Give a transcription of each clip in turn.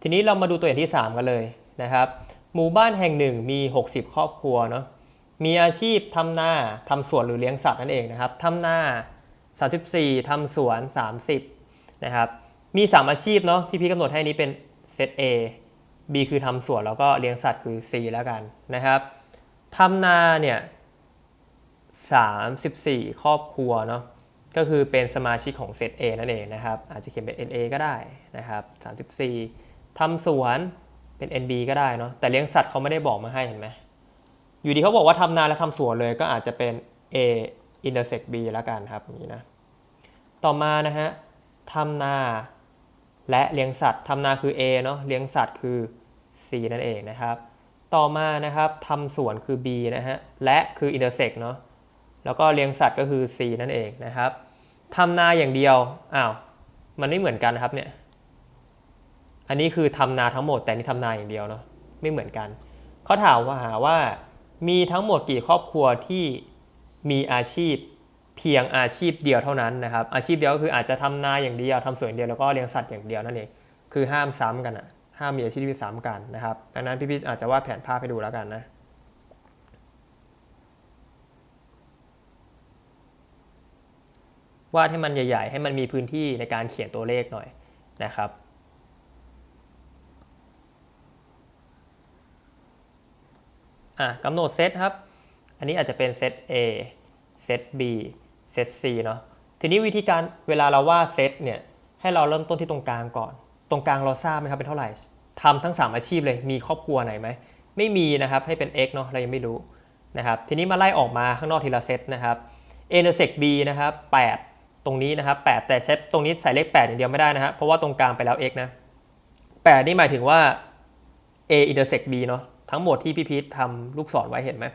ทีนี้เรามาดูตัวอย่างที่ 3 กันเลยนะครับ หมู่บ้านแห่งหนึ่งมี 60 ครอบครัวเนาะมีอาชีพทำนาทำสวนหรือเลี้ยงสัตว์นั่นเองนะครับทำนา 34ทำสวน 30นะครับมี 3 อาชีพเนาะพี่ๆกำหนดให้นี้เป็นเซต A B คือทำสวนแล้วก็เลี้ยงสัตว์คือ C แล้วกันนะครับทำนาเนี่ย34 ครอบครัวเนาะก็คือเป็นสมาชิกของเซต A นั่นเองนะครับ อาจจะเขียนเป็น NA ก็ได้นะครับ34 ทำสวนเป็น NB ก็ได้เนาะแต่เลี้ยงสัตว์เขาไม่ได้บอกมาให้เห็นไหมอยู่ดีเขาบอกว่าทำนาและทำสวนเลยก็อาจจะเป็น A intersect B แล้วกันครับอย่างนี้นะต่อมานะฮะทำนาและเลี้ยงสัตว์ทำนาคือ A เนาะเลี้ยงสัตว์คือ C นั่นเองนะครับ ต่อมานะครับทำสวนคือ B นะฮะและคือ intersect เนาะแล้วก็เลี้ยงสัตว์ก็คือ C นั่นเองนะครับทำนาอย่างเดียวอ้าวมันไม่เหมือนกันครับเนี่ย อันนี้คือทำนาทั้งหมด แต่นี่ทำนาอย่างเดียวเนาะไม่เหมือนกันเขาถามว่าหาว่า มีทั้งหมดกี่ครอบครัวที่มีอาชีพเพียงอาชีพเดียวเท่านั้นนะครับ อาชีพเดียวก็คืออาจจะทำนาอย่างเดียวทำสวนอย่างเดียวแล้วก็เลี้ยงสัตว์อย่างเดียวนั่นเองคือห้ามซ้ำกันอะห้ามมีอาชีพที่ซ้ำกันนะครับดังนั้นพี่ๆอาจจะวาดแผนภาพให้ดูแล้วกันนะวาดให้มันใหญ่ ๆ ให้มันมีพื้นที่ในการเขียนตัวเลขหน่อยนะครับ อะกำหนดเซตครับ อันนี้อาจจะเป็นเซต A เซต B เซต C เนาะทีนี้วิธีการเวลาเราว่าเซตเนี่ยให้เราเริ่มต้นที่ตรงกลางก่อน ตรงกลางเราทราบไหมครับเป็นเท่าไหร่ทำทั้ง 3 อาชีพเลยมีครอบครัวไหนไหมไม่มีนะครับให้เป็น x เนาะเรายังไม่รู้นะครับทีนี้มาไล่ออกมาข้างนอกทีละเซตนะครับ A intersect B นะครับ8 ตรงนี้นะครับ 8 แต่เซตตรงนี้ใส่เลข 8 อย่างเดียวไม่ได้นะฮะเพราะว่าตรงกลางไปแล้ว x นะ 8 นี่หมายถึงว่า A intersect B เนาะ ทั้งหมดที่พี่พีททำลูกศรไว้เห็นไหม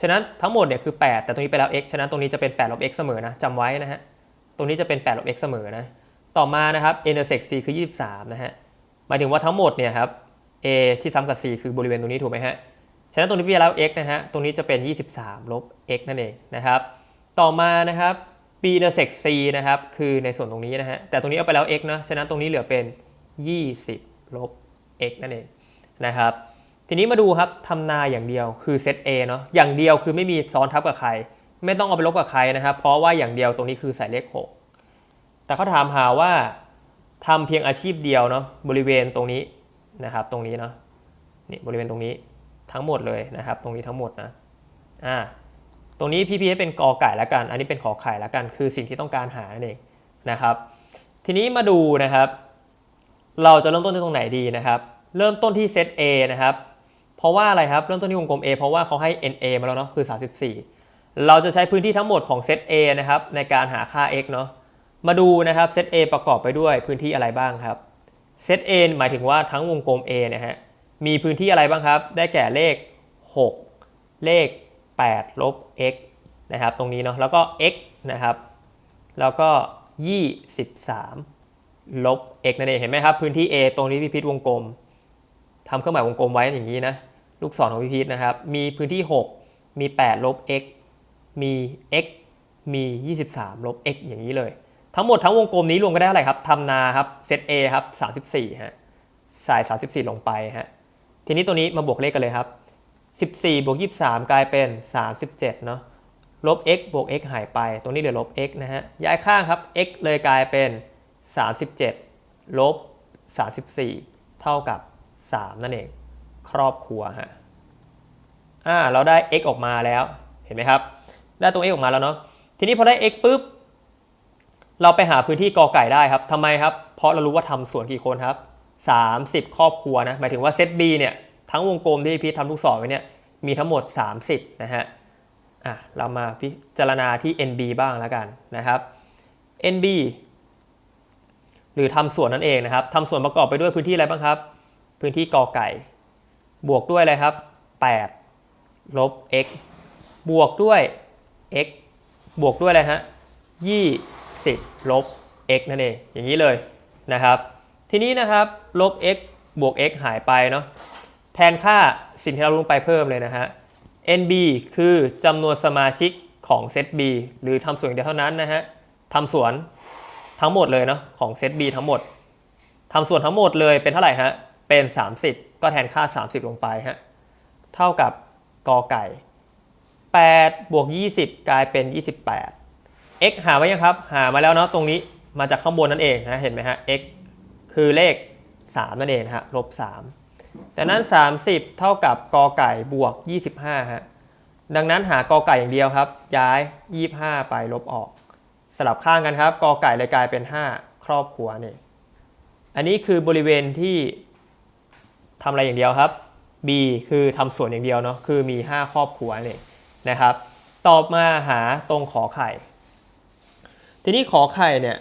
ฉะนั้นทั้งหมดเนี่ยคือ 8 แต่ตรงนี้ไปแล้ว x ฉะนั้นตรงนี้จะเป็น8ลบ x เสมอนะจำไว้นะฮะตรงนี้จะเป็น8ลบ x เสมอนะต่อมานะครับ intersect c คือ 23 นะฮะหมายถึงว่าทั้งหมดเนี่ยครับ a ที่ซ้ำกับ c คือบริเวณตรงนี้ถูกไหมฮะฉะนั้นตรงนี้ไปแล้ว x นะฮะตรงนี้จะเป็น 23 ลบ x นั่นเองนะครับต่อมานะครับ b intersect c นะครับคือในส่วนตรงนี้นะฮะแต่ตรงนี้เอาไปแล้ว x นะฉะนั้นตรงนี้เหลือเป็น 20 ลบ x นั่นเองนะครับ ทีนี้มาดูครับทำนาอย่างเดียวคือเซต A เนาะอย่างเดียวคือไม่มีซ้อนทับกับใคร ไม่ต้องเอาไปลบกับใครนะครับ เพราะว่าอย่างเดียวตรงนี้คือใส่เลข 6 แต่เขาถามหาว่าทำเพียงอาชีพเดียวเนาะบริเวณตรงนี้นะครับ ตรงนี้เนาะนี่บริเวณตรงนี้ทั้งหมดเลยนะครับ ตรงนี้ทั้งหมดนะอ่าตรงนี้พี่พีให้เป็นกอไก่ล้วกัน อันนี้เป็นขอไข่ล้วกัน คือสิ่งที่ต้องการหานั่นเองนะครับ ทีนี้มาดูนะครับ เราจะเริ่มต้นที่ตรงไหนดีนะครับ เริ่มต้นที่เซต A นะครับ เพราะว่าอะไรครับ เริ่มต้นที่วงกลม A เพราะว่าเขาให้ NA มาแล้วเนาะคือ 34 เราจะใช้พื้นที่ทั้งหมดของเซต A นะครับในการหาค่า x เนาะมาดูนะครับเซต A ประกอบไปด้วยพื้นที่อะไรบ้างครับเซต A หมายถึงว่าทั้งวงกลม A นะฮะมีพื้นที่อะไรบ้างครับ ได้แก่เลข 6 เลข 8 ลบ x นะครับตรงนี้เนาะแล้วก็ x นะครับแล้วก็ 23 ลบ x นั่นเองเห็นไหมครับ พื้นที่ A ตรงนี้พิพิธวงกลมทำเครื่องหมายวงกลมไว้อย่างนี้นะ ลูกศรของพี่พีทนะครับ มีพื้นที่ 6 มี 8 ลบ x มี x มี 23 ลบ x อย่างนี้เลย ทั้งหมดทั้งวงกลมนี้รวมกันได้เท่าไหร่ครับทำนาครับเซต A ครับ 34ฮะใส่ 34 ลงไปฮะ ทีนี้ตัวนี้มาบวกเลขกันเลยครับ 14บวก23 กลายเป็น 37 เนาะลบ x บวก x หายไป ตรงนี้เหลือลบ x นะฮะ ย้ายข้างครับ x เลยกลายเป็น 37 ลบ 34 เท่ากับ 3 นั่นเอง ครอบครัวฮะอ่าเราได้ x ออกมาแล้วเห็นไหมครับ ได้ตรง x ออกมาแล้วเนาะทีนี้พอได้ x ปุ๊บเราไปหาพื้นที่กอไก่ได้ครับทำไมครับ เพราะเรารู้ว่าทำสวนกี่คนครับ 30 ครอบครัวนะหมายถึงว่าเซต B เนี่ยทั้งวงกลมที่พี่ทำลูกศรไว้เนี่ยมีทั้งหมด 30 นะฮะอะเรามาพิจารณาที่ NB บ้างแล้วกันนะครับ NB หรือทำสวนนั่นเองนะครับทำสวนประกอบไปด้วยพื้นที่อะไรบ้างครับ พื้นที่กอไก่ บวกด้วยอะไรครับ 8 ลบ x บวกด้วย x บวกด้วยอะไรฮะ20 ลบ x นั่นเอง อย่างนี้เลยนะครับ ทีนี้นะครับ ลบ x บวก x หายไปเนาะ แทนค่าสิ่งที่เราลงไปเพิ่มเลยนะฮะ NB คือจำนวนสมาชิกของเซต B หรือทำส่วนอย่างเดียวเท่านั้นนะฮะทำส่วนทั้งหมดเลยเนาะของเซต B ทั้งหมดทำส่วนทั้งหมดเลยเป็นเท่าไหร่ฮะ เป็น 30 ก็แทนค่า 30 ลงไปฮะเท่ากับกอไก่8บวก20 กลายเป็น 28 x หาไว้ยังครับ หามาแล้วเนาะตรงนี้มาจากข้างบนนั่นเองนะเห็นไหมฮะ x คือเลข 3 นั่นเองฮะลบ3ดังนั้น 30 เท่ากับกอไก่บวก 25ฮะดังนั้นหากอไก่อย่างเดียวครับ ย้าย 25 ไปลบออก สลับข้างกันครับกอไก่เลยกลายเป็น 5 ครอบครัวนี่อันนี้คือบริเวณที่ ทำอะไรอย่างเดียวครับ B คือทำส่วนอย่างเดียวเนาะคือมี 5 ครอบครัวนี่นะครับ ตอบมาหาตรงขอไข่ ทีนี้ขอไข่เนี่ย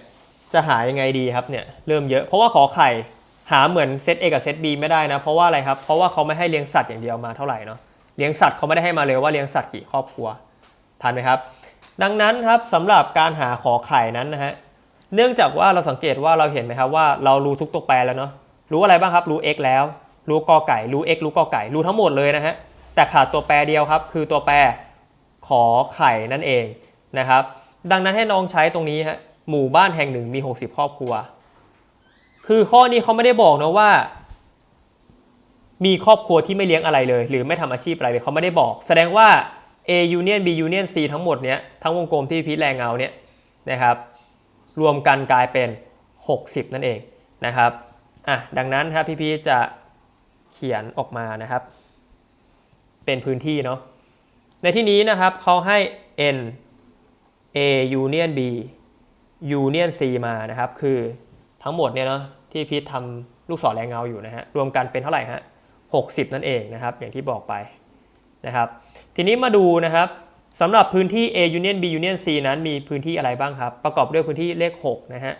จะหายังไงดีครับเนี่ยเริ่มเยอะเพราะว่าขอไข่หาเหมือนเซต A กับเซต B ไม่ได้นะเพราะว่าอะไรครับเพราะว่าเขาไม่ให้เลี้ยงสัตว์อย่างเดียวมาเท่าไหร่เนาะเลี้ยงสัตว์เขาไม่ได้ให้มาเลยว่าเลี้ยงสัตว์กี่ครอบครัวทันไหมครับ ดังนั้นครับสำหรับการหาขอไข่นั้นนะฮะเนื่องจากว่าเราสังเกตว่าเราเห็นไหมครับว่าเรารู้ทุกตัวแปรแล้วเนาะรู้อะไรบ้างครับรู้ x แล้ว รู้กอไก่ รู้ x รู้กอไก่ รู้ทั้งหมดเลยนะฮะ แต่ขาดตัวแปรเดียวครับ คือตัวแปรขอไข่นั่นเองนะครับ ดังนั้นให้น้องใช้ตรงนี้ฮะ หมู่บ้านแห่งหนึ่งมี 60 ครอบครัว คือข้อนี้เขาไม่ได้บอกนะว่า มีครอบครัวที่ไม่เลี้ยงอะไรเลย หรือไม่ทำอาชีพอะไรเลยเขาไม่ได้บอก แสดงว่า A union B union C ทั้งหมดเนี้ย ทั้งวงกลมที่พีทแรงเงาเนี่ยนะครับ รวมกันกลายเป็น 60 นั่นเองนะครับ อะ ดังนั้นครับพี่พีจะ ขียนออกมานะครับ เป็นพื้นที่เนาะในที่นี้นะครับเขาให้ n A union B union C มานะครับ คือทั้งหมดเนี่ยเนาะที่พีททำลูกศรแรงเงาอยู่นะฮะรวมกันเป็นเท่าไหร่ฮะ60 นั่นเองนะครับ อย่างที่บอกไปนะครับ ทีนี้มาดูนะครับสำหรับพื้นที่ A union B union C นั้นมีพื้นที่อะไรบ้างครับ ประกอบด้วยพื้นที่เลข 6 นะฮะ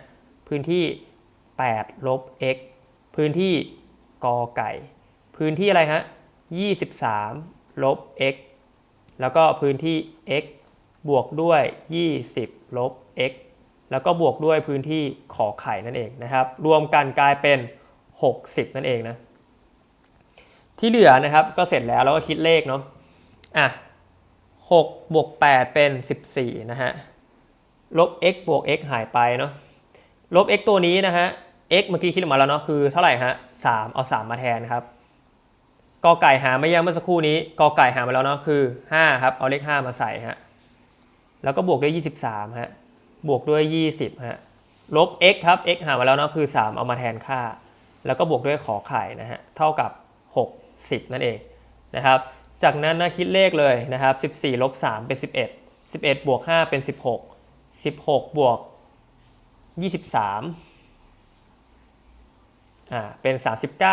พื้นที่8ลบ x พื้นที่กอไก่ พื้นที่อะไรฮะ23 ลบ x แล้วก็พื้นที่ x บวกด้วย 20 ลบ x แล้วก็บวกด้วยพื้นที่ขอไข่นั่นเองนะครับ รวมกันกลายเป็น 60 นั่นเองนะ ที่เหลือนะครับก็เสร็จแล้วแล้วก็คิดเลขเนาะ อะ6บวก8เป็น 14 นะฮะ ลบ x บวก x หายไปเนาะ ลบ x ตัวนี้นะฮะ x เมื่อกี้คิดออกมาแล้วเนาะคือเท่าไหร่ฮะ 3 เอา 3 มาแทนครับ กอไก่หาไม่ยังเมื่อสักครู่นี้กอไก่หามาแล้วเนาะคือ5ครับเอาเลข 5 มาใส่ฮะแล้วก็บวกด้วย 23ฮะบวกด้วย 20ฮะลบ x ครับ x หามาแล้วเนาะคือ 3 เอามาแทนค่า แล้วก็บวกด้วยขอไข่นะฮะเท่ากับ 60 นั่นเองนะครับจากนั้นนะคิดเลขเลยนะครับ 14ลบ3เป็น 11 11 บวก 5 เป็น 16 16 บวก 23อ่าเป็น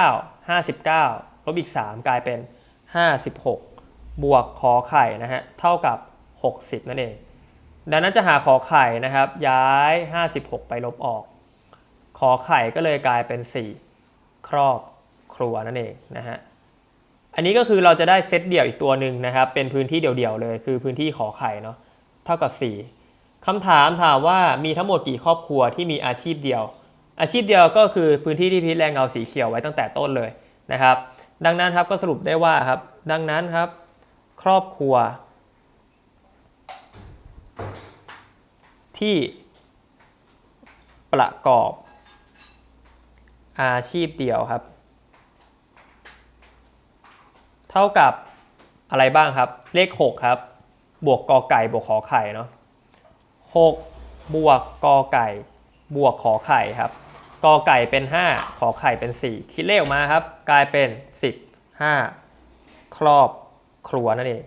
39 59 ลบอีก 3 กลายเป็น 56 บวกขอไข่นะฮะเท่ากับ 60 นั่นเอง ดังนั้นจะหาขอไข่นะครับ ย้าย 56 ไปลบออก ขอไข่ก็เลยกลายเป็น 4 ครอบครัวนั่นเองนะฮะอันนี้ก็คือเราจะได้เซตเดี่ยวอีกตัวหนึ่งนะครับ เป็นพื้นที่เดี่ยวๆเลย คือพื้นที่ขอไข่เนาะเท่ากับ 4คำถามถามว่ามีทั้งหมดกี่ครอบครัวที่มีอาชีพเดียว อาชีพเดียวก็คือพื้นที่ที่พีทแรงเงาสีเขียวไว้ตั้งแต่ต้นเลยนะครับ ดังนั้นครับก็สรุปได้ว่าครับ ดังนั้นครับ ครอบครัว ที่ประกอบอาชีพเดียวครับ เท่ากับอะไรบ้างครับ เลข 6 ครับ บวกกอไก่บวกขอไข่เนาะ6บวกกอไก่ บวกขอไข่ครับ กอไก่เป็น 5 ขอไข่เป็น 4 คิดเลขออกมาครับ กลายเป็น 15 ครอบครัวนั่นเอง